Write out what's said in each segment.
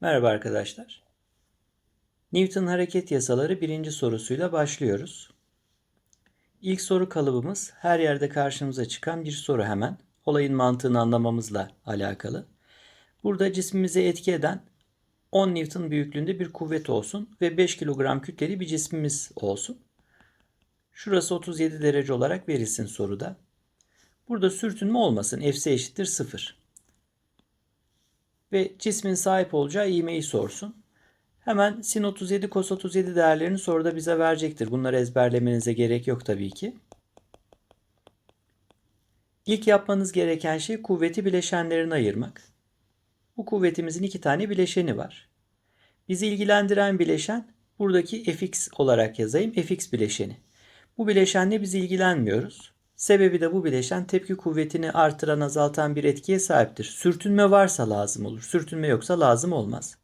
Merhaba arkadaşlar. Newton hareket yasaları birinci sorusuyla başlıyoruz. İlk soru kalıbımız her yerde karşımıza çıkan bir soru hemen. Olayın mantığını anlamamızla alakalı. Burada cismimize etki eden 10 Newton büyüklüğünde bir kuvvet olsun ve 5 kilogram kütleli bir cismimiz olsun. Şurası 37 derece olarak verilsin soruda. Burada sürtünme olmasın. F'si eşittir 0 ve cismin sahip olacağı ivmeyi sorsun. Hemen sin 37 kos 37 değerlerini soruda bize verecektir. Bunları ezberlemenize gerek yok tabii ki. İlk yapmanız gereken şey kuvveti bileşenlerine ayırmak. Bu kuvvetimizin iki tane bileşeni var. Bizi ilgilendiren bileşen buradaki fx olarak yazayım. fx bileşeni. Bu bileşenle biz ilgilenmiyoruz. Sebebi de bu bileşen tepki kuvvetini artıran azaltan bir etkiye sahiptir. Sürtünme varsa lazım olur. Sürtünme yoksa lazım olmaz.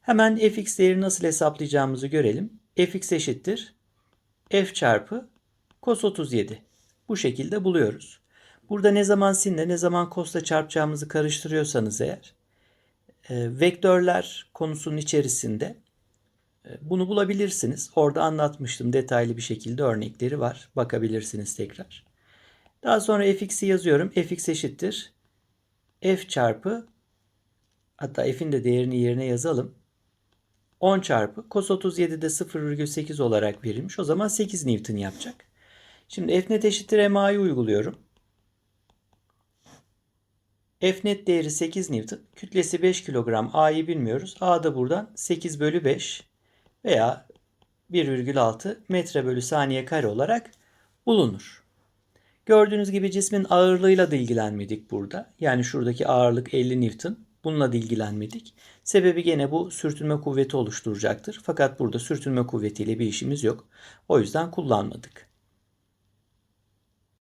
Hemen fx değeri nasıl hesaplayacağımızı görelim. fx eşittir f çarpı cos 37. Bu şekilde buluyoruz. Burada ne zaman sinle ne zaman cos'la çarpacağımızı karıştırıyorsanız eğer e, vektörler konusunun içerisinde e, bunu bulabilirsiniz. Orada anlatmıştım detaylı bir şekilde örnekleri var. Bakabilirsiniz tekrar. Daha sonra fx'i yazıyorum. fx eşittir. f çarpı hatta f'in de değerini yerine yazalım. 10 çarpı cos 37'de 0,8 olarak verilmiş. O zaman 8 Newton yapacak. Şimdi f net eşittir ma'yı uyguluyorum. F net değeri 8 Newton. Kütlesi 5 kilogram. A'yı bilmiyoruz. A da buradan 8 bölü 5 veya 1,6 metre bölü saniye kare olarak bulunur. Gördüğünüz gibi cismin ağırlığıyla da ilgilenmedik burada. Yani şuradaki ağırlık 50 Newton. Bununla da ilgilenmedik. Sebebi gene bu sürtünme kuvveti oluşturacaktır. Fakat burada sürtünme kuvvetiyle bir işimiz yok. O yüzden kullanmadık.